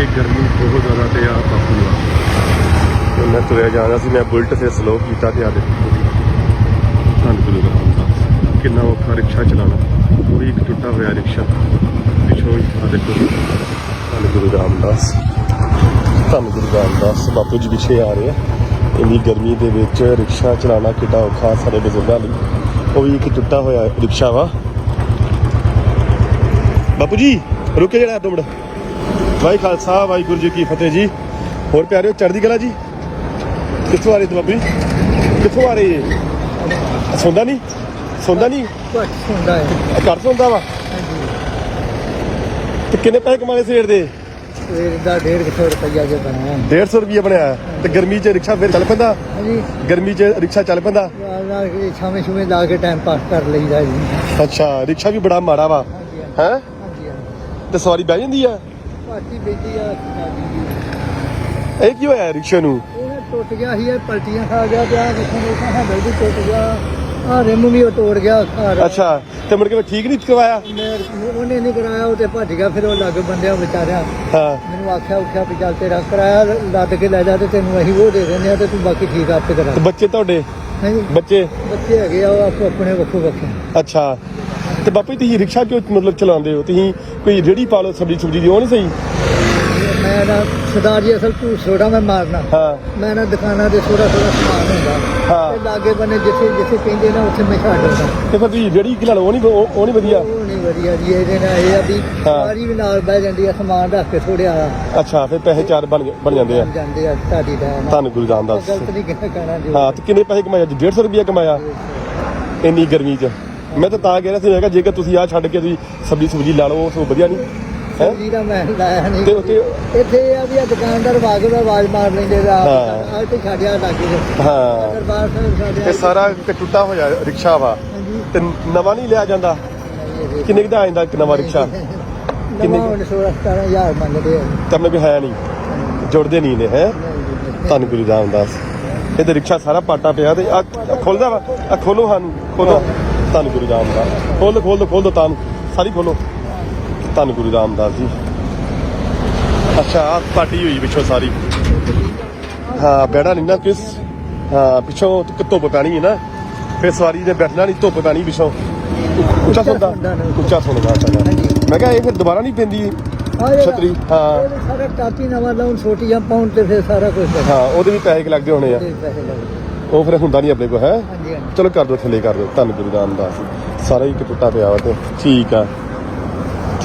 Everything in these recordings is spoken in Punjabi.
ਇਹ ਗਰਮੀ ਬਹੁਤ ਜ਼ਿਆਦਾ ਤੇ ਆ ਬਾਪੂ ਆ। ਤੇ ਮੈਂ ਤੁਰਿਆ ਜਾ ਰਿਹਾ ਸੀ ਮੈਂ ਬੁਲਟ ਤੇ ਸਲੋ ਕੀਤਾ ਤੇ ਆ ਦੇਖੋ। ਧੰਨ ਗੁਰੂ ਰਾਮਦਾਸ ਕਿੰਨਾ ਔਖਾ ਰਿਕਸ਼ਾ ਚਲਾਉਣਾ। ਵੀ ਇੱਕ ਟੁੱਟਾ ਹੋਇਆ ਰਿਕਸ਼ਾ। ਪਿੱਛੋਂ ਹੀ ਆ ਦੇਖੋ। ਧੰਨ ਗੁਰੂ ਰਾਮਦਾਸ। ਧੰਨ ਗੁਰੂ ਰਾਮਦਾਸ ਬਾਪੂ ਜੀ ਪਿੱਛੇ ਆ ਰਹੇ ਆ। ਇੰਨੀ ਗਰਮੀ ਦੇ ਵਿੱਚ ਰਿਕਸ਼ਾ ਚਲਾਉਣਾ ਕਿੱਡਾ ਔਖਾ ਸਾਰੇ ਬਜ਼ੁਰਗਾਂ ਲਈ। ਉਹ ਵੀ ਇੱਕ ਟੁੱਟਾ ਹੋਇਆ ਰਿਕਸ਼ਾ ਵਾ। ਬਾਪੂ ਜੀ ਰੁਕੇ ਜਿਹੜਾ ਦੋ ਮਿੰਟ ਵਾਹਿ ਖਾਲਸਾ ਵਾਹਿਗੁਰੂ ਜੀ ਕੀ ਫਤਿਹ ਜੀ। ਹੋਰ ਪਿਆਰਿਓ ਚੜ੍ਹਦੀ ਕਲਾ ਜੀ? ਕਿੱਥੋਂ ਆ ਰਹੇ ਤੁਸੀਂ ਜੀ ਕਿੱਥੋਂ ਆ ਰਹੇ ਜੀ? ਸੌਂਦਾ ਨਹੀਂ? ਸੌਂਦਾ ਨਹੀਂ? ਘੱਟ ਹੁੰਦਾ ਹੈ। ਸੌਂਦਾ ਵਾ? ਤੇ ਕਿੰਨੇ ਪੈਸੇ ਕਮਾਏ ਸਵੇਰ ਦੇ? ਸਵੇਰ ਦਾ 150 ਰੁਪਇਆ ਜੇ ਬਣਿਆ। 150 ਰੁਪਏ ਬਣਿਆ ਤੇ ਗਰਮੀ 'ਚ ਰਿਕਸ਼ਾ ਫਿਰ ਚੱਲ ਪੈਂਦਾ? ਹਾਂਜੀ। ਗਰਮੀ 'ਚ ਰਿਕਸ਼ਾ ਚੱਲ ਪੈਂਦਾ? ਲਾ ਕੇ ਛਾਵੇਂ ਛੂਵੇਂ ਲਾ ਕੇ ਟਾਈਮ ਪਾਸ ਕਰ ਲਈਦਾ ਜੀ। ਅੱਛਾ ਰਿਕਸ਼ਾ ਵੀ ਬੜਾ ਮਾੜਾ ਵਾ। ਹੈ? ਤੇ ਸਵਾਰੀ ਬਹਿ ਜਾਂਦੀ ਆ? ਪਾਰਟੀ ਬੇਟੀ ਆ ਇਹ ਕੀ ਹੋਇਆ ਰਿਕਸ਼ੇ ਨੂੰ? ਇਹ ਟੁੱਟ ਗਿਆ ਸੀ ਇਹ ਪਲਟੀਆਂ ਖਾ ਗਿਆ ਤੇ ਆ ਦੇਖੋ ਦੇਖੋ ਹੈਂਡਲ ਵੀ ਟੁੱਟ ਗਿਆ। ਆ ਰਿਮ ਵੀ ਉਹ ਤੋੜ ਗਿਆ ਘਰ। ਅੱਛਾ ਤੇ ਮੁੜ ਕੇ ਠੀਕ ਨਹੀਂ ਕਰਵਾਇਆ? ਮੈਂ ਉਹਨੇ ਨਹੀਂ ਕਰਾਇਆ ਉਹ ਤੇ ਭੱਜ ਗਿਆ ਫਿਰ ਉਹ ਲੱਗ ਬੰਦਿਆਂ ਵਿਚਾਰਿਆ। ਹਾਂ। ਮੈਨੂੰ ਆਖਿਆ ਉਖਿਆ ਵੀ ਚੱਲ ਤੇਰਾ ਕਰਾਇਆ ਲੱਦ ਕੇ ਲੈ ਜਾ ਤੇ ਤੈਨੂੰ ਅਸੀਂ ਉਹ ਦੇ ਦਿੰਦੇ ਆ ਤੇ ਤੂੰ ਬਾਕੀ ਠੀਕ ਆਪੇ ਕਰਾ। ਤੇ ਬੱਚੇ ਤੁਹਾਡੇ? ਹਾਂਜੀ ਬੱਚੇ? ਬੱਚੇ ਹੈਗੇ ਆ ਉਹ ਆਪੋ ਆਪਣੇ ਵੱਖੋ ਵੱਖੇ। ਅੱਛਾ। ਤੇ ਬਾਪੂ ਜੀ ਤੁਸੀਂ ਰਿਕਸ਼ਾ ਕਿਉਂ ਮਤਲਬ ਚਲਾਉਂਦੇ ਹੋ? ਤੁਸੀਂ ਕੋਈ ਰੇੜੀ ਪਾ ਲਓ ਸਬਜ਼ੀ ਸੁਬਜੀ ਦੀ ਉਹ ਨਹੀਂ ਸਹੀ? ਮੈਂ ਨਾ ਸਰਦਾਰ ਜੀ ਅਸਲ ਝੂਠ ਛੋੜਾ ਮੈਂ ਮਾਰਨਾ। ਹਾਂ। ਮੈਂ ਨਾ ਦੁਕਾਨਾਂ ਦੇ ਥੋੜਾ ਥੋੜਾ ਸਮਾਨ ਹੁੰਦਾ। ਹਾਂ। ਤੇ ਲਾਗੇ ਬੰਨੇ ਜਿੱਥੇ ਜਿੱਥੇ ਕਹਿੰਦੇ ਨਾ ਉੱਥੇ ਮੈਂ ਛੱਡ ਦਿੰਦਾ। ਤੇ ਫਿਰ ਤੁਸੀਂ ਰੇੜੀ ਕਿ ਲਾ ਲਓ? ਉਹ ਨਹੀਂ ਉਹ ਨਹੀਂ ਵਧੀਆ? ਉਹ ਨਹੀਂ ਵਧੀਆ ਜੀ ਇਹਦੇ ਨਾਲ ਇਹ ਆ ਵੀ ਸਾਰੀ ਵੀ ਨਾਲ ਬਹਿ ਜਾਂਦੀ ਆ ਸਮਾਨ ਰੱਖ ਕੇ ਥੋੜਿਆ ਅੱਛਾ ਫਿਰ ਪੈਸੇ ਚਾਰ ਬਣ ਬਣ ਜਾਂਦੇ ਆ। ਜਾਂਦੇ ਆ ਤੁਹਾਡੀ ਦਾ ਧੰਨ ਗੁਰੂ ਰਾਮਦਾਸ ਗਲਤ ਨਹੀਂ ਕਹਿਣਾ ਜੀ। ਹਾਂ ਤੇ ਕਿੰਨੇ ਪੈਸੇ ਕਮਾਏ? ਅੱਜ 150 ਰੁਪਏ ਕਮਾਇਆ। ਇੰਨੀ ਗਰਮੀ 'ਚ। ਮੈਂ ਤਾਂ ਤਾਂ ਕਹਿ ਰਿਹਾ ਸੀ ਮੈਂ ਕਿਹਾ ਜੇਕਰ ਤੁਸੀਂ ਆ ਛੱਡ ਕੇ ਤੁਸੀਂ ਸਬਜ਼ੀ ਸੁਬਜੀ ਲਾ ਲਓ ਉਹ ਸੋ ਵਧੀਆ ਨਹੀਂ। ਹੈ? ਜੀ ਦਾ ਮੈਂ ਲਾਇਆ ਨਹੀਂ। ਤੇ ਉੱਤੇ ਇੱਥੇ ਇਹ ਆ ਵੀ ਆ ਦੁਕਾਨਦਾਰ ਵਾਗ ਦਾ ਆਵਾਜ਼ ਮਾਰ ਲੈਂਦੇ ਆ ਹਾਂ। ਤੇ ਛੱਡਿਆ ਲਾਗੇ ਦੇ ਹਾਂ। ਦਰਬਾਰ ਸਾਹਿਬ ਤੇ ਸਾਰਾ ਇੱਕ ਟੁੱਟਾ ਹੋਇਆ ਰਿਕਸ਼ਾ ਵਾ। ਹਾਂਜੀ। ਤੇ ਨਵਾਂ ਨਹੀਂ ਲਿਆ ਜਾਂਦਾ? ਕਿੰਨੇ ਕੁ ਦਾ ਆਇੰਦਾ ਇੱਕ ਨਵਾਂ ਰਿਕਸ਼ਾ? ਕਿੰਨੇ ਹੁਣ 16 17000 ਮੰਗਦੇ ਆ। ਤਾਂ ਕੋਈ ਹੈ ਨਹੀਂ। ਜੁੜਦੇ ਨਹੀਂ ਨੇ ਹੈ? ਧੰਨ ਗੁਰੂ ਰਾਮਦਾਸ। ਇਹ ਤੇ ਰਿਕਸ਼ਾ ਸਾਰਾ ਪਾਟਾ ਪਿਆ ਤੇ ਆ ਖੋਲਦਾ ਵਾ ਆ ਖੋਲੋ ਸਾਨੂੰ ਖੋਲੋ। ਧੰਨ ਗੁਰੂ ਰਾਮਦਾਸ ਖੋਲ ਦੋ ਖੋਲ ਦੋ ਖੋਲ ਦੋ ਤਾਂ ਸਾਰੀ ਖੋਲੋ ਧੰਨ ਗੁਰੂ ਰਾਮਦਾਸ ਜੀ। ਅੱਛਾ ਆ ਪਾਟੀ ਹੋਈ ਪਿੱਛੋਂ ਸਾਰੀ। ਹਾਂ ਬੈਠਾ ਨਹੀਂ ਨਾ ਕਿਸ ਹਾਂ ਪਿੱਛੋਂ ਧੁੱਪ ਪੈਣੀ ਹੈ ਨਾ। ਫਿਰ ਸਵਾਰੀ ਨੇ ਬੈਠਣਾ ਨਹੀਂ ਧੁੱਪ ਪੈਣੀ ਪਿੱਛੋਂ। ਉੱਚਾ ਸੁਣਦਾ। ਉੱਚਾ ਸੁਣਦਾ। ਮੈਂ ਕਿਹਾ ਇਹ ਫਿਰ ਦੁਬਾਰਾ ਨਹੀਂ ਪੈਂਦੀ? ਛਤਰੀ ਹਾਂ। ਸਾਰਾ ਟਾਪੀ ਨਵਾਂ ਲਾਉਣ ਛੋਟੀਆਂ ਪਾਉਣ ਤੇ ਫਿਰ ਸਾਰਾ ਕੁਝ ਹਾਂ ਉਹਦੇ ਵੀ ਪੈਸੇ ਲੱਗਦੇ ਹੋਣੇ ਆ। ਪੈਸੇ ਲੱਗਦੇ। ਉਹ ਫਿਰ ਹੁੰਦਾ ਨਹੀਂ ਆਪਣੇ ਕੋਲ ਹੈ? ਹਾਂਜੀ ਹਾਂਜੀ। ਚਲੋ ਕਰ ਦੋ ਥੱਲੇ ਕਰ ਦੋ ਧੰਨ ਗੁਰੂ ਰਾਮਦਾਸ ਸਾਰਾ ਹੀ ਟੁੱਟਾ ਪਿਆ ਵਾ ਤੇ ਠੀਕ ਆ।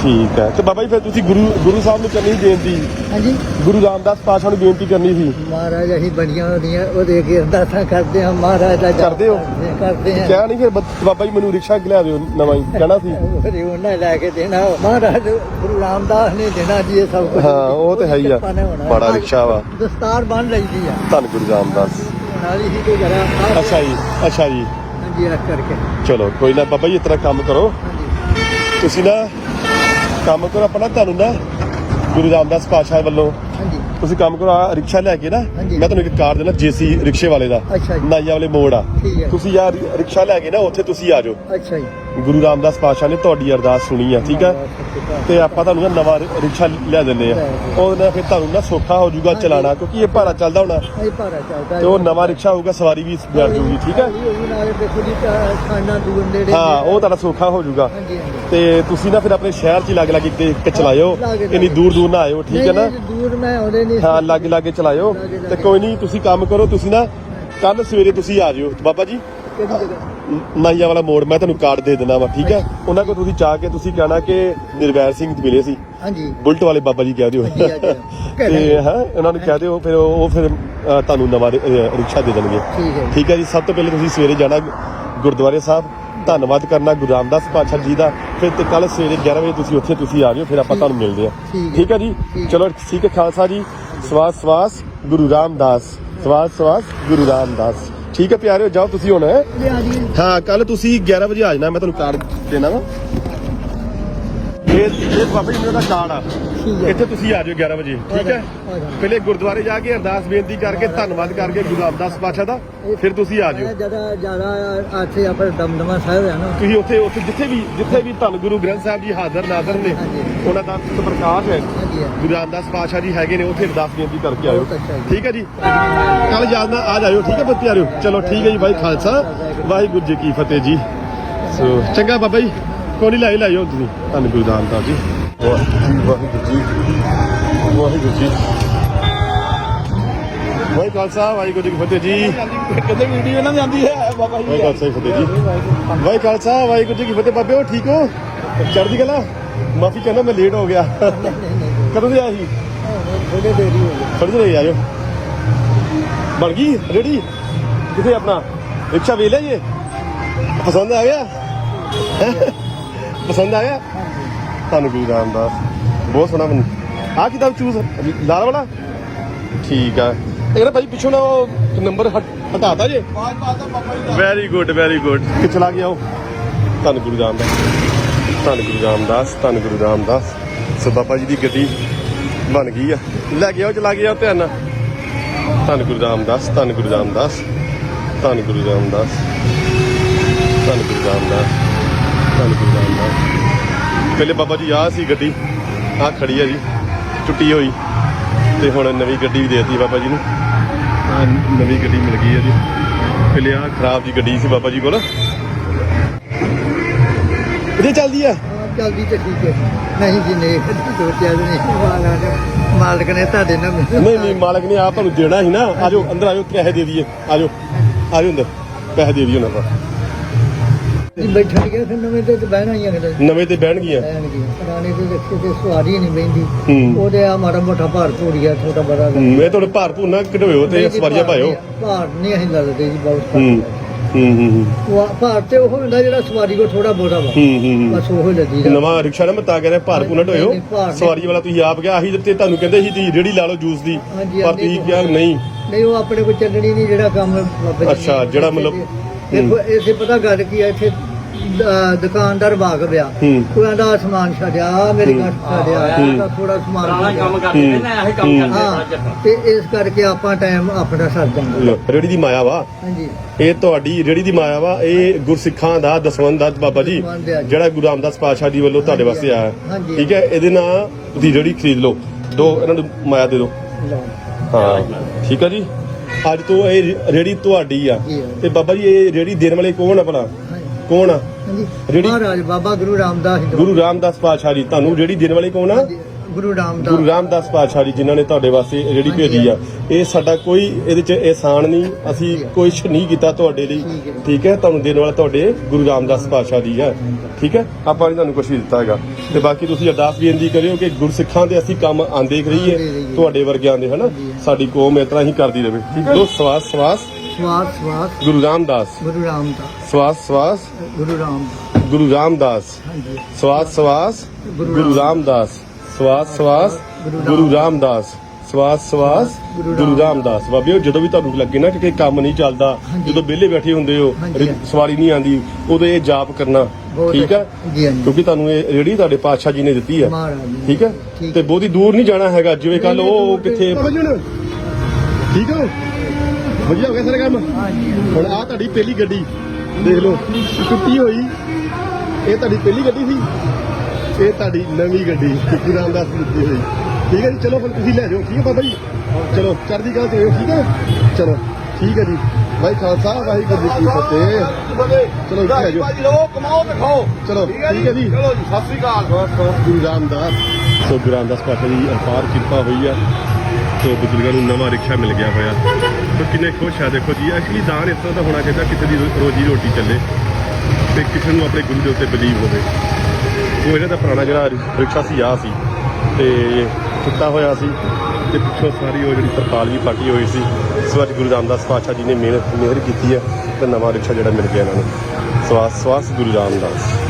ਠੀਕ ਆ। ਤੇ ਬਾਬਾ ਜੀ ਫਿਰ ਤੁਸੀਂ ਗੁਰੂ ਗੁਰੂ ਸਾਹਿਬ ਨੂੰ ਕਰਨੀ ਬੇਨਤੀ। ਹਾਂਜੀ। ਗੁਰੂ ਰਾਮਦਾਸ ਪਾਤਸ਼ਾਹ ਨੂੰ ਬੇਨਤੀ ਕਰਨੀ ਸੀ। ਮਹਾਰਾਜ ਅਸੀਂ ਬਣੀਆਂ ਹੁੰਦੀਆਂ ਉਹਦੇ ਅੱਗੇ ਅਰਦਾਸਾਂ ਕਰਦੇ ਹਾਂ। ਮਹਾਰਾਜ ਦਾ ਕਰਦੇ ਹੋ? ਕਰਦੇ ਹਾਂ ਕਿਹਾ ਨਹੀਂ ਫਿਰ ਬਾਬਾ ਜੀ ਮੈਨੂੰ ਰਿਕਸ਼ਾ ਲਿਆ ਦਿਓ ਨਵਾਂ ਹੀ ਕਹਿਣਾ ਸੀ। ਫਿਰ ਉਹਨਾਂ ਲੈ ਕੇ ਦੇਣਾ। ਮਹਾਰਾਜ ਗੁਰੂ ਰਾਮਦਾਸ ਨੇ ਦੇਣਾ ਜੀ ਇਹ ਸਭ ਕੁਝ ਹਾਂ ਉਹ ਤੇ ਹੈ ਹੀ ਆ। ਬੜਾ ਰਿਕਸ਼ਾ ਵਾ। ਦਸਤਾਰ ਬੰਨ ਲਈਦੀ ਆ। ਧੰਨ ਗੁਰੂ ਰਾਮਦਾਸ ਹੁਣ ਵਾਲੀ ਸੀ ਤੇ ਜਰਾ ਅੱਛਾ ਜੀ ਅੱਛਾ ਜੀ। ਹਾਂਜੀ ਰੱਖ ਕਰਕੇ। ਚਲੋ ਕੋਈ ਨਾ ਬਾਬਾ ਜੀ ਇਸ ਤਰ੍ਹਾਂ ਕੰਮ ਕਰੋ। ਤੁਸੀਂ ਨਾ ਕੰਮ ਕਰੋ ਆਪਣਾ ਤੁਹਾਨੂੰ ਨਾ ਗੁਰੂ ਰਾਮਦਾਸ ਪਾਤਸ਼ਾਹ ਵੱਲੋਂ ਹਾਂਜੀ। ਤੁਸੀਂ ਕੰਮ ਕਰੋ ਆ ਰਿਕਸ਼ਾ ਲੈ ਕੇ ਨਾ। ਮੈਂ ਤੁਹਾਨੂੰ ਇੱਕ ਕਾਰ ਦੇਣਾ ਜੇਸੀ ਰਿਕਸ਼ੇ ਵਾਲੇ ਦਾ ਨਾਈਆ ਵਾਲੇ ਮੋੜ ਆ। ਤੁਸੀਂ ਯਾਰ ਰਿਕਸ਼ਾ ਲੈ ਕੇ ਨਾ ਉੱਥੇ ਤੁਸੀਂ ਆ ਜਾਓ। ਅੱਛਾ ਜੀ। ਗੁਰੂ ਰਾਮਦਾਸ ਪਾਤਸ਼ਾਹ ਨੇ ਤੁਹਾਡੀ ਅਰਦਾਸ ਸੁਣੀ ਆ ਠੀਕ ਆ? ਤੇ ਆਪਾਂ ਤੁਹਾਨੂੰ ਨਾ ਨਵਾਂ ਰਿਕਸ਼ਾ ਲਿਆ ਦਿੰਦੇ ਆ। ਉਹਦੇ ਨਾਲ ਫਿਰ ਤੁਹਾਨੂੰ ਨਾ ਸੌਖਾ ਹੋ ਜਾਊਗਾ ਚਲਾਣਾ ਕਿਉਂਕਿ ਇਹ ਭਾਰਾ ਚੱਲਦਾ ਹੋਣਾ। ਇਹ ਭਾਰਾ ਚੱਲਦਾ ਤੇ ਉਹ ਨਵਾਂ ਰਿਕਸ਼ਾ ਹੋਊਗਾ ਸਵਾਰੀ ਵੀ ਬੈਠ ਜਾਊਗੀ ਠੀਕ ਆ? ਹਾਂ ਉਹ ਤੁਹਾਡਾ ਸੌਖਾ ਹੋ ਜਾਊਗਾ। ਤੇ ਤੁਸੀਂ ਨਾ ਫਿਰ ਆਪਣੇ ਸ਼ਹਿਰ 'ਚ ਲੱਗ ਲੱਗ ਕੇ ਕੇ ਚਲਾਇਓ। ਇੰਨੀ ਦੂਰ ਦੂਰ ਨਾ ਆਇਓ ਠੀਕ ਹੈ ਨਾ? ਦੂਰ ਮੈਂ ਆਉਂਦੇ ਨਹੀਂ। ਹਾਂ ਲਾਗੇ ਲਾਗੇ ਚਲਾਇਓ। ਲਾਗੇ- ਤੇ। ਕੋਈ ਨਹੀਂ ਤੁਸੀਂ ਕੰਮ ਕਰੋ ਤੁਸੀਂ ਨਾ ਕੱਲ ਸਵੇਰੇ ਤੁਸੀਂ ਆ ਜਿਓ। ਬਾਬਾ ਜੀ ਕਿਹੜੀ ਜਗ੍ਹਾ? ਨਾਈਆ ਵਾਲਾ ਮੋੜ ਮੈਂ ਤੁਹਾਨੂੰ ਕਾਰਡ ਦੇ ਦਿੰਦਾ ਵਾ ਠੀਕ ਹੈ? ਉਹਨਾਂ ਕੋਲ ਤੁਸੀਂ ਜਾ ਕੇ ਤੁਸੀਂ ਕਹਿਣਾ ਕਿ ਨਿਰਵੈਰ ਸਿੰਘ ਮਿਲੇ ਸੀ। ਹਾਂਜੀ। ਬੁਲਟ ਵਾਲੇ ਬਾਬਾ ਜੀ ਕਹਿ ਦਿਓ। ਤੇ ਹਾਂ ਉਹਨਾਂ ਨੂੰ ਕਹਿ ਦਿਓ ਫਿਰ ਉਹ ਫਿਰ ਤੁਹਾਨੂੰ ਨਵਾਂ ਰਿਕਸ਼ਾ ਦੇ ਦੇਣਗੇ। ਠੀਕ ਹੈ ਜੀ। ਸਭ ਤੋਂ ਪਹਿਲੇ ਤੁਸੀਂ ਸਵੇਰੇ ਜਾਣਾ ਗੁਰਦੁਆਰੇ ਸਾਹਿਬ। ਧੰਨਵਾਦ ਕਰਨਾ ਗੁਰੂ ਰਾਮਦਾਸ ਪਾਤਸ਼ਾਹ ਜੀ ਦਾ। ਫਿਰ ਤੇ ਕੱਲ ਸਵੇਰੇ 11 ਵਜੇ ਤੁਸੀਂ ਉੱਥੇ ਤੁਸੀਂ ਆ ਜਿਓ ਫਿਰ ਆਪਾਂ ਤੁਹਾਨੂੰ ਮਿਲਦੇ ਆ ਠੀਕ ਹੈ। ਜੀ। ਚਲੋ ਠੀਕ ਹੈ ਖਾਲਸਾ ਜੀ। ਸਵਾਸ ਸਵਾਸ ਗੁਰੂ ਰਾਮਦਾਸ। ਸਵਾਸ ਸਵਾਸ ਗੁਰੂ ਰਾਮਦਾਸ। ਠੀਕ ਹੈ ਪਿਆਰਿਓ ਜਾਓ ਤੁਸੀਂ ਹੁਣ ਹਾਂ? ਕੱਲ ਤੁਸੀਂ 11 ਵਜੇ ਆ ਜਾਣਾ ਮੈਂ ਤੁਹਾਨੂੰ ਕਾਰਡ ਦੇਣਾ ਵਾ। ਇਹ ਇਹ ਬਾਬਾ ਜੀ ਮੇਰਾ ਕਾਰਡ ਆ। ਠੀਕ ਹੈ ਇੱਥੇ ਤੁਸੀਂ ਆ ਜਾਓ 11 ਵਜੇ ਠੀਕ ਹੈ? ਜਾਣਾ। ਪਹਿਲੇ ਗੁਰਦੁਆਰੇ ਜਾ ਕੇ ਅਰਦਾਸ ਬੇਨਤੀ ਕਰਕੇ ਧੰਨਵਾਦ ਕਰਕੇ ਗੁਰੂ ਰਾਮਦਾਸ ਪਾਤਸ਼ਾਹ ਦਾ ਫਿਰ ਤੁਸੀਂ ਆ ਜਾਓ ਜ਼ਿਆਦਾ ਜ਼ਿਆਦਾ ਇੱਥੇ ਆਪਣੇ ਦਮਦਮਾ ਸਾਹਿਬ ਹੈ ਨਾ। ਤੁਸੀਂ ਉੱਥੇ ਉੱਥੇ ਜਿੱਥੇ ਵੀ ਜਿੱਥੇ ਵੀ ਧੰਨ ਗੁਰੂ ਗ੍ਰੰਥ ਸਾਹਿਬ ਜੀ ਹਾਜ਼ਰ ਨਾਜ਼ਰ ਨੇ ਹਾਂਜੀ। ਉਹਨਾਂ ਦਾ ਪ੍ਰਕਾਸ਼ ਹੈ। ਹਾਂਜੀ ਹਾਂ। ਗੁਰੂ ਰਾਮਦਾਸ ਪਾਤਸ਼ਾਹ ਜੀ ਹੈਗੇ ਨੇ ਉੱਥੇ ਅਰਦਾਸ ਬੇਨਤੀ ਕਰਕੇ ਆਇਓ। ਬਹੁਤ ਅੱਛਾ ਜੀ। ਠੀਕ ਹੈ ਜੀ? ਕੱਲ ਯਾਦ ਨਾਲ ਆ ਜਾਇਓ ਠੀਕ ਹੈ ਆਇਓ ਚਲੋ ਠੀਕ ਹੈ ਜੀ ਭਾਈ ਖਾਲਸਾ ਵਾਹਿਗੁਰੂ ਜੀ ਕੀ ਫਤਿਹ ਜੀ। ਸੋ ਚੰਗਾ ਬਾਬਾ ਜੀ। ਕੋਈ ਨਹੀਂ ਲਾਈ ਲਾਇਓ ਤੁਸੀਂ ਧੰਨ ਗੁਰੂ ਰਾਮਦਾਸ ਜੀ। ਵਾਹਿਗੁਰੂ ਜੀ ਵਾਹਿਗੁਰੂ ਜੀ। ਵਾਹਿ ਖਾਲਸਾ ਵਾਹਿਗੁਰੂ ਜੀ ਕੀ ਫਤਿਹ ਜੀ। ਕਿਤੇ ਵੀਡੀਓ ਇਹਨਾਂ ਦੀ ਆਉਂਦੀ ਹੈ ਬਾਬਾ ਵਾਹਿ ਖਾਲਸਾ ਜੀ ਫਤਿਹ ਜੀ। ਵਾਹਿ ਖਾਲਸਾ ਵਾਹਿਗੁਰੂ ਜੀ ਕੀ ਫਤਿਹ। ਬਾਬੇ ਹੋ ਠੀਕ ਹੋ? ਚੜ੍ਹਦੀ ਕਲਾ? ਮਾਫੀ ਕਹਿੰਦਾ ਮੈਂ ਲੇਟ ਹੋ ਗਿਆ। ਕਦੋਂ ਦੇ ਆਇਆ ਸੀ? ਥੋੜੇ ਦੇਰੀ ਹੋ ਗਈ। ਥੋੜੀ ਦੇਰ ਆਇਓ ਬਣ ਗਈ? ਰੈਡੀ ਕਿੱਥੇ ਆਪਣਾ? ਰਿਕਸ਼ਾ ਵੇਚ ਲਿਆ ਜੀ? ਪਸੰਦ ਆ ਗਿਆ? ਹੈਂ? ਪਸੰਦ ਆ ਗਿਆ ਤੁਹਾਨੂੰ ਗੁਰੂ ਰਾਮਦਾਸ ਬਹੁਤ ਸੋਹਣਾ ਬਣ ਆ ਕਿਤਾਬ ਚੂਜ਼ ਲਾਲ ਵਾਲਾ? ਠੀਕ ਆ। ਇਹ ਨਾ ਭਾਈ ਪਿੱਛੋਂ ਨਾ ਉਹ ਨੰਬਰ ਹਟਾਤਾ ਜੇ? ਵੈਰੀ ਗੁੱਡ ਵੈਰੀ ਗੁੱਡ ਕਿ ਚਲਾ ਗਿਆ ਉਹ ਧੰਨ ਗੁਰੂ ਰਾਮਦਾਸ। ਧੰਨ ਗੁਰੂ ਰਾਮਦਾਸ ਧੰਨ ਗੁਰੂ ਰਾਮਦਾਸ। ਸੋ ਬਾਬਾ ਜੀ ਦੀ ਗੱਡੀ ਬਣ ਗਈ ਆ। ਲੈ ਗਿਆ ਉਹ ਚਲਾ ਗਿਆ ਧਿਆਨ ਨਾਲ। ਧੰਨ ਗੁਰੂ ਰਾਮਦਾਸ ਧੰਨ ਗੁਰੂ ਰਾਮਦਾਸ। ਧੰਨ ਗੁਰੂ ਰਾਮਦਾਸ। ਧੰਨ ਗੁਰੂ ਰਾਮਦਾਸ। ਪਹਿਲੇ ਬਾਬਾ ਜੀ ਆ ਸੀ ਗੱਡੀ ਆ ਖੜੀ ਆ ਜੀ ਟੁੱਟੀ ਹੋਈ। ਤੇ ਹੁਣ ਨਵੀਂ ਗੱਡੀ ਵੀ ਦੇਤੀ ਬਾਬਾ ਜੀ ਨੂੰ। ਆਹ ਨਵੀਂ ਗੱਡੀ ਮਿਲ ਗਈ ਆ ਜੀ। ਪਹਿਲੇ ਆ ਖਰਾਬ ਜੀ ਗੱਡੀ ਸੀ ਬਾਬਾ ਜੀ ਕੋਲ। ਇਹਦੇ ਚੱਲਦੀ ਆ? ਚੱਲਦੀ ਤੇ ਠੀਕ ਹੈ ਨਹੀਂ ਜੀ ਨਹੀਂ ਸੋਚਿਆ ਨਹੀਂ। ਮਾਲਕ ਨੇ- ਮਾਲਕ ਨੇ ਤੁਹਾਡੇ ਨਾਲ ਨਹੀਂ ਨਹੀਂ ਮਾਲਕ ਨੇ ਆਪ ਤੁਹਾਨੂੰ ਦੇਣਾ ਸੀ ਨਾ। ਆਜੋ ਅੰਦਰ ਆਜੋ ਪੈਸੇ ਦੇ ਦਈਏ। ਆਜੋ ਆਜੋ ਅੰਦਰ। ਪੈਸੇ ਦੇ ਦਈਏ ਉਹਨਾਂ ਕੋਲ। ਜੀ ਫਿਰ ਨਵੇਂ ਤੇ ਤਾਂ ਬਹਿਣਾ ਹੀ ਨਵੇਂ ਤੇ ਬਹਿਣਗੀਆਂ ਪੁਰਾਣੇ ਤੇ ਦੇਖੇ ਤੇ ਸਵਾਰੀ ਨਹੀਂ ਬੈਂਦੀ ਉਹਦੇ ਆ ਮਾੜਾ ਮੋਟਾ ਭਾਰ ਪੂਰੀਆ ਛੋਟਾ ਬੜਾ ਹੂੰ, ਇਹ ਤੁਹਾਡੇ ਭਾਰਪੂਰ ਨਾ ਕਢੋਇਓ ਤੇ ਸਵਾਰੀਆਂ ਪਾਇਓ। ਭਾਰ ਨਹੀਂ ਅਸੀਂ ਲੱਗਦੇ ਜੀ ਬਹੁਤ ਹੂੰ ਘੱਟ। ਹੂੰ ਹੂੰ ਹੂੰ। ਉਹ ਭਾਰ ਤੇ ਉਹ ਹੁੰਦਾ ਜਿਹੜਾ ਸਵਾਰੀ ਕੋ ਥੋੜਾ ਬੋੜਾ ਵਾ। ਹੂੰ ਹੂੰ ਬਸ ਉਹ ਲੱਦੀ ਦਾ ਨਵਾਂ ਰਿਕਸ਼ਾ ਨਾ ਮੈਂ ਤਾਂ ਕਹਿ ਰਿਹਾ ਢੋਇਓ। ਨਹੀਂ, ਭਾਰ ਨਹੀਂ। ਸਵਾਰੀ ਵਾਲਾ ਤੁਸੀਂ ਆਪ ਗਿਆ ਆਹੀ ਤੇ ਤੁਹਾਨੂੰ ਕਹਿੰਦੇ ਸੀ ਤੁਸੀਂ ਰੇੜੀ ਲਾ ਲਓ ਜੂਸ ਦੀ। ਹਾਂਜੀ, ਪਰ ਹਾਂਜੀ। ਤੁਸੀਂ ਕਿਹਾ ਨਹੀਂ। ਨਹੀਂ ਉਹ ਆਪਣੇ ਕੋ ਚੱਲਣੀ ਨਹੀਂ ਜਿਹੜਾ ਕੰਮ ਬਾਬਾ ਜੀ ਅੱਛਾ, ਜਿਹੜਾ ਮਤਲਬ- ਦੇਖੋ ਇਸੇ ਪਤਾ ਗੱਲ ਕੀ ਆ ਇੱਥੇ ਅਹ, ਦੁਕਾਨਦਾਰ ਭਾਗ ਪਿਆ ਹੂੰ ਕੋਈ ਆਂਦਾ ਸਮਾਨ ਛੱਡਿਆ ਆਹ ਮੇਰੀ ਹੂੰ। ਗੱਠ ਛੱਡਿਆ ਆਹ ਥੋੜਾ ਸਮਾਨ ਪੁਰਾਣਾ। ਕੰਮ ਕਰਦੇ ਨੇ ਨਾ ਇਹ ਕੰਮ ਹੂੰ। ਕਰਦੇ ਹਾਂ ਅੱਜ ਤੇ ਇਸ ਕਰਕੇ ਆਪਾਂ ਟਾਈਮ ਆਪਣਾ ਸਰ ਜਾਂਦਾ ਲਓ, ਰੇੜੀ ਦੀ ਮਾਇਆ ਵਾ ਹਾਂਜੀ ਇਹ ਤੁਹਾਡੀ ਰੇੜੀ ਦੀ ਮਾਇਆ ਵਾ ਇਹ ਗੁਰਸਿੱਖਾਂ ਦਾ ਦਸਵੰਦ ਦਾ ਬਾਬਾ ਜੀ ਦਸਵੰਧ ਆ ਜੀ। ਜਿਹੜਾ ਗੁਰੂ ਰਾਮਦਾਸ ਪਾਤਸ਼ਾਹ ਜੀ ਵੱਲੋਂ ਤੁਹਾਡੇ ਵਾਸਤੇ ਆਇਆ ਹਾਂਜੀ। ਠੀਕ ਹੈ ਇਹਦੇ ਨਾਲ ਤੁਸੀਂ ਰੇੜੀ ਖਰੀਦ ਲਓ ਦੋ ਇਹਨਾਂ ਨੂੰ ਮਾਇਆ ਦੇ ਦਿਓ ਲਓ। ਹਾਂ ਠੀਕ ਹੈ ਜੀ ਅੱਜ ਤੋਂ ਇਹ ਰੇੜੀ ਤੁਹਾਡੀ ਆ ਜੀ। ਤੇ ਬਾਬਾ ਜੀ ਇਹ ਰੇੜੀ ਦੇਣ ਵਾਲੇ ਕੌਣ ਆ ਭਲਾ ਹਾਂਜੀ ਕੌਣ ਆ? ਹਾਂਜੀ। ਜਿਹੜੀ- ਮਹਾਰਾਜ ਬਾਬਾ ਗੁਰੂ ਰਾਮਦਾਸ ਜੀ ਗੁਰੂ ਰਾਮਦਾਸ ਪਾਤਸ਼ਾਹ ਜੀ ਤੁਹਾਨੂੰ ਰੇੜੀ ਦੇਣ ਵਾਲੇ ਕੌਣ ਆ? ਗੁਰੂ ਰਾਮਦਾਸ। ਗੁਰੂ ਰਾਮਦਾਸ ਪਾਤਸ਼ਾਹ ਜੀ ਜਿਨ੍ਹਾਂ ਨੇ ਤੁਹਾਡੇ ਵਾਸਤੇ ਰੇੜੀ ਹਾਂਜੀ, ਭੇਜੀ ਆ। ਇਹ ਸਾਡਾ ਕੋਈ ਇਹਦੇ ਚ ਇਹਸਾਨ ਨਹੀਂ ਅਸੀਂ ਕੁਝ ਨਹੀਂ ਕੀਤਾ ਤੁਹਾਡੇ ਲਈ। ਠੀਕ ਹੈ। ਠੀਕ ਹੈ ਤੁਹਾਨੂੰ ਦੇਣ ਵਾਲਾ ਤੁਹਾਡੇ ਗੁਰੂ ਰਾਮਦਾਸ ਪਾਤਸ਼ਾਹ ਜੀ ਆ। ਠੀਕ ਹੈ ਆਪਾਂ ਨੇ ਤੁਹਾਨੂੰ ਕੁਝ ਨਹੀਂ ਦਿੱਤਾ ਹੈਗਾ। ਤੇ ਬਾਕੀ ਤੁਸੀਂ ਅਰਦਾਸ ਬੇਨਤੀ ਕਰਿਓ ਕਿ ਗੁਰਸਿੱਖਾਂ ਦੇ ਅਸੀਂ ਕੰਮ ਆਂਦੇ ਰਹੀਏ ਰਹੀਏ। ਤੁਹਾਡੇ ਵਰਗਿਆਂ ਦੇ ਹਨਾ। ਸਾਡੀ ਕੌਮ ਇਸ ਤਰ੍ਹਾਂ ਹੀ ਕਰਦੀ ਰਹੇ ਠੀਕ ਹੈ। ਲੋ ਸਵਾਸ ਸਵਾਸ। ਸਵਾਸ ਸਵਾਸ। ਗੁਰੂ ਰਾਮਦਾਸ। ਗੁਰੂ ਰਾਮਦਾਸ। ਸਵਾਸ ਸਵਾਸ। ਗੁਰੂ ਰਾਮਦਾਸ। ਗੁਰੂ ਰਾਮਦਾਸ। ਹਾਂਜੀ। ਸਵਾਸ ਸਵਾਸ। ਗੁਰੂ ਰਾਮਦਾਸ। ਸਵਾਸ ਸਵਾਸ। ਗੁਰੂ ਰਾਮਦਾਸ। ਸਵਾਸ ਸਵਾਸ। ਗੁਰੂ ਰਾਮਦਾਸ। ਬਾਬਿਓ ਜਦੋਂ ਵੀ ਤੁਹਾਨੂੰ ਲੱਗੇ ਨਾ ਕਿ ਕੋਈ ਕੰਮ ਨਹੀਂ ਚੱਲਦਾ। ਜਦੋਂ ਵਿਹਲੇ ਬੈਠੇ ਹੁੰਦੇ ਹੋ ਸਵਾਰੀ ਨਹੀਂ ਆਂਦੀ ਉਦੋਂ ਇਹ ਜਾਪ ਕਰਨਾ। ਠੀਕ ਹੈ ਕਿਉਂਕਿ ਤੁਹਾਨੂੰ ਇਹ ਰੇੜੀ ਤੁਹਾਡੇ ਪਾਤਸ਼ਾਹ ਜੀ ਨੇ ਦਿੱਤੀ ਹੈ। ਠੀਕ ਹੈ। ਤੇ ਬਹੁਤੀ ਦੂਰ ਨਹੀਂ ਜਾਣਾ ਹੈਗਾ ਜਿਵੇਂ ਕੱਲ ਉਹ ਕਿੱਥੇ ਠੀਕ ਹੋ ਵਧੀਆ ਹੋ ਗਿਆ ਸਾਰੇ ਕੰਮ? ਹੁਣ ਆ ਤੁਹਾਡੀ ਪਹਿਲੀ ਗੱਡੀ ਦੇਖ ਲਓ ਟੁੱਟੀ ਹੋਈ। ਇਹ ਤੁਹਾਡੀ ਪਹਿਲੀ ਗੱਡੀ ਸੀ? ਇਹ ਤੁਹਾਡੀ ਨਵੀਂ ਗੱਡੀ ਗੁਰੂ ਰਾਮਦਾਸ ਦੀ ਦਿੱਤੀ ਹੋਈ। ਠੀਕ ਹੈ ਜੀ ਚਲੋ ਫਿਰ ਤੁਸੀਂ ਲੈ ਜਾਓ ਠੀਕ ਹੈ ਬਾਬਾ ਜੀ? ਚਲੋ ਚੜ੍ਹਦੀ ਕਲਾ ਤੇ ਠੀਕ ਹੈ? ਚਲੋ ਠੀਕ ਹੈ ਜੀ। ਭਾਈ ਖਾਲਸਾ ਵਾਹਿਗੁਰੂ ਜੀ ਕੀ ਫਤਿਹ। ਚਲੋ ਇੱਥੇ ਆ ਜਾਓ। ਲੋ ਕਮਾਓ ਤੇ ਖਾਓ। ਚਲੋ ਠੀਕ ਹੈ ਜੀ? ਚਲੋ ਜੀ ਸਤਿ ਸ੍ਰੀ ਅਕਾਲ। ਗੁਰੂ ਰਾਮਦਾਸ ਸੋ ਗੁਰੂ ਰਾਮਦਾਸ ਪਾਤਸ਼ਾਹ ਦੀ ਅਪਾਰ ਕਿਰਪਾ ਹੋਈ ਆ। ਸੋ ਬਜ਼ੁਰਗਾਂ ਨੂੰ ਨਵਾਂ ਰਿਕਸ਼ਾ ਮਿਲ ਗਿਆ ਹੋਇਆ। ਸੋ ਕਿੰਨੇ ਖੁਸ਼ ਆ, ਦੇਖੋ ਜੀ। ਐਕਚੁਅਲੀ ਦਾਨ ਇਸ ਤਰ੍ਹਾਂ ਦਾ ਹੋਣਾ ਚਾਹੀਦਾ, ਕਿਸੇ ਦੀ ਰੋਜੀ ਰੋਟੀ ਚੱਲੇ ਤੇ ਕਿਸੇ ਨੂੰ ਆਪਣੇ ਗੁਰੂ ਦੇ ਉੱਤੇ ਬਲੀਵ ਹੋਵੇ। ਉਹ ਇਹਨਾਂ ਦਾ ਪੁਰਾਣਾ ਜਿਹੜਾ ਰਿਕਸ਼ਾ ਸੀ ਆ ਸੀ। ਤੇ ਟੁੱਟਾ ਹੋਇਆ ਸੀ ਤੇ ਪਿੱਛੋਂ ਸਾਰੀ ਉਹ ਜਿਹੜੀ ਤਰਪਾਲ ਵੀ ਫਾਟੀ ਹੋਈ ਸੀ। ਸੋ ਅੱਜ ਗੁਰੂ ਰਾਮਦਾਸ ਪਾਤਸ਼ਾਹ ਜੀ ਨੇ ਮਿਹਨਤ ਮਿਹਰ ਕੀਤੀ ਹੈ ਤੇ ਨਵਾਂ ਰਿਕਸ਼ਾ ਜਿਹੜਾ ਮਿਲ ਗਿਆ ਇਹਨਾਂ ਨੂੰ। ਸਵਾਸ ਸਵਾਸ ਗੁਰੂ ਰਾਮਦਾਸ।